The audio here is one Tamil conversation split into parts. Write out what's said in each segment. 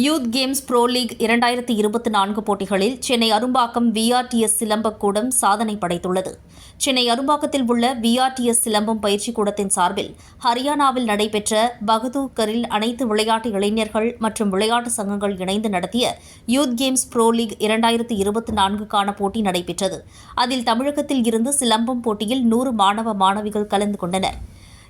யூத் கேம்ஸ் ப்ரோ லீக் இரண்டாயிரத்தி இருபத்தி நான்கு போட்டிகளில் சென்னை அரும்பாக்கம் விஆர்டிஎஸ் சிலம்பக்கூடம் சாதனை படைத்துள்ளது. சென்னை அரும்பாக்கத்தில் உள்ள விஆர்டிஎஸ் சிலம்பம் பயிற்சி கூடத்தின் சார்பில் ஹரியானாவில் நடைபெற்ற பகதூர்கரில் அனைத்து விளையாட்டு இளைஞர்கள் மற்றும் விளையாட்டு சங்கங்கள் இணைந்து நடத்திய யூத் கேம்ஸ் ப்ரோ லீக் இரண்டாயிரத்தி இருபத்தி நான்குக்கான போட்டி நடைபெற்றது. அதில் தமிழகத்தில் இருந்து சிலம்பம் போட்டியில் நூறு மாணவ மாணவிகள் கலந்து கொண்டனா்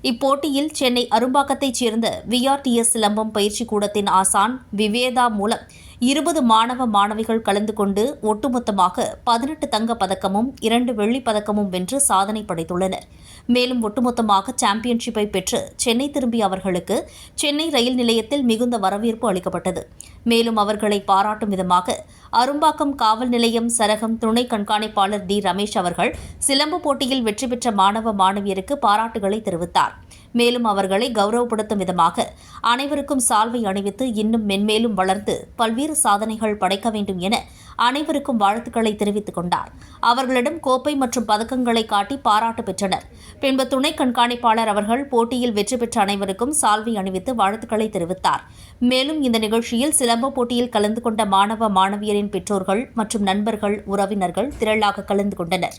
இப்போட்டியில் சென்னை அரும்பாக்கத்தைச் சேர்ந்த விஆர்டிஎஸ் சிலம்பம் பயிற்சி கூடத்தின் ஆசான் விவேதா மூலம் இருபது மாணவ மாணவிகள் கலந்து கொண்டு ஒட்டுமொத்தமாக பதினெட்டு தங்கப் பதக்கமும் இரண்டு வெள்ளிப் பதக்கமும் வென்று சாதனை படைத்துள்ளனர். மேலும் ஒட்டுமொத்தமாக சாம்பியன்ஷிப்பை பெற்று சென்னை திரும்பிய அவர்களுக்கு சென்னை ரயில் நிலையத்தில் மிகுந்த வரவேற்பு அளிக்கப்பட்டது. மேலும் அவர்களை பாராட்டும் விதமாக அரும்பாக்கம் காவல் நிலையம் சரகம் துணை கண்காணிப்பாளர் டி. ரமேஷ் அவர்கள் சிலம்பு போட்டியில் வெற்றி பெற்ற மாணவ மாணவியருக்கு பாராட்டுகளை தெரிவித்தார். மேலும் அவர்களை கௌரவப்படுத்தும் விதமாக அனைவருக்கும் சால்வை அணிவித்து இன்னும் மென்மேலும் வளர்ந்து பல்வேறு சாதனைகள் படைக்க வேண்டும் என அனைவருக்கும் வாழ்த்துக்களை தெரிவித்துக் கொண்டார். அவர்களிடம் கோப்பை மற்றும் பதக்கங்களை காட்டி பாராட்டு பெற்றனர். பின்பு துணை கண்காணிப்பாளர் அவர்கள் போட்டியில் வெற்றி பெற்ற அனைவருக்கும் சால்வை அணிவித்து வாழ்த்துக்களை தெரிவித்தார். மேலும் இந்த நிகழ்ச்சியில் சிலம்ப போட்டியில் கலந்து கொண்ட மாணவ மாணவியரின் பெற்றோர்கள் மற்றும் நண்பர்கள் உறவினர்கள் திரளாக கலந்து கொண்டனர்.